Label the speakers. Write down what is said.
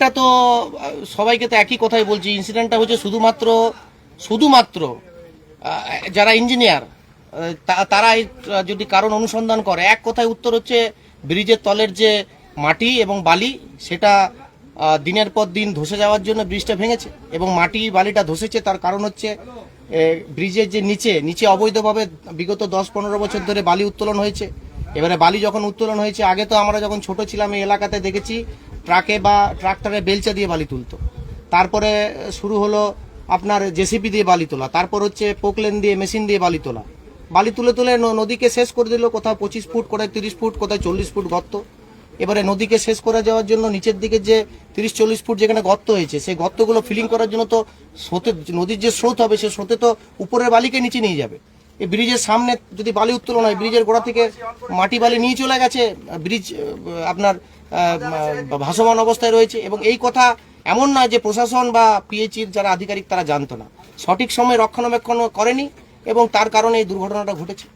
Speaker 1: ইনসিডেন্টটা তো সবাইকে তো একই কথাই বলছি। ইনসিডেন্টটা হচ্ছে শুধুমাত্র শুধুমাত্র যারা ইঞ্জিনিয়ার তারা যদি কারণ অনুসন্ধান করে। এক কথায় উত্তর হচ্ছে, ব্রিজের তলের যে মাটি এবং বালি, সেটা দিনের পর দিন ধসে যাওয়ার জন্য ব্রিজটা ভেঙেছে এবং মাটি, বালিটা ধসেছে। তার কারণ হচ্ছে ব্রিজের যে নিচে নিচে অবৈধভাবে বিগত দশ পনেরো বছর ধরে বালি উত্তোলন হয়েছে। এবারে বালি যখন উত্তোলন হয়েছে, আগে তো আমরা যখন ছোট ছিলাম, এই এলাকাতে দেখেছি ট্রাকে বা ট্রাক্টরে বেলচা দিয়ে বালি তুলতো। তারপরে শুরু হলো আপনার জেসিপি দিয়ে বালি তোলা, তারপর হচ্ছে পোকলেন দিয়ে মেশিন দিয়ে বালি তোলা। বালি তুলে তুলে নদীকে শেষ করে দিল কোথাও পঁচিশ ফুট, কোথায় তিরিশ ফুট, কোথায় চল্লিশ ফুট গর্ত। এবারে নদীকে শেষ করে যাওয়ার জন্য নিচের দিকে যে তিরিশ চল্লিশ ফুট যেখানে গর্ত হয়েছে, সেই গর্তগুলো ফিলিং করার জন্য তো স্রোতে নদীর যে স্রোত হবে, সে স্রোতে তো উপরের বালিকে নিচে নিয়ে যাবে। এই ব্রিজের সামনে যদি বালি উত্তোলন হয়, ব্রিজের গোড়া থেকে মাটি বালি নিয়ে চলে গেছে, ব্রিজ আপনার ভাসমান অবস্থায় রয়েছে এবং এই কথা এমন নয় যে প্রশাসন বা পিএইচির যারা আধিকারিক তারা জানতো না। সঠিক সময় রক্ষণাবেক্ষণ করেনি এবং তার কারণে এই দুর্ঘটনাটা ঘটেছে।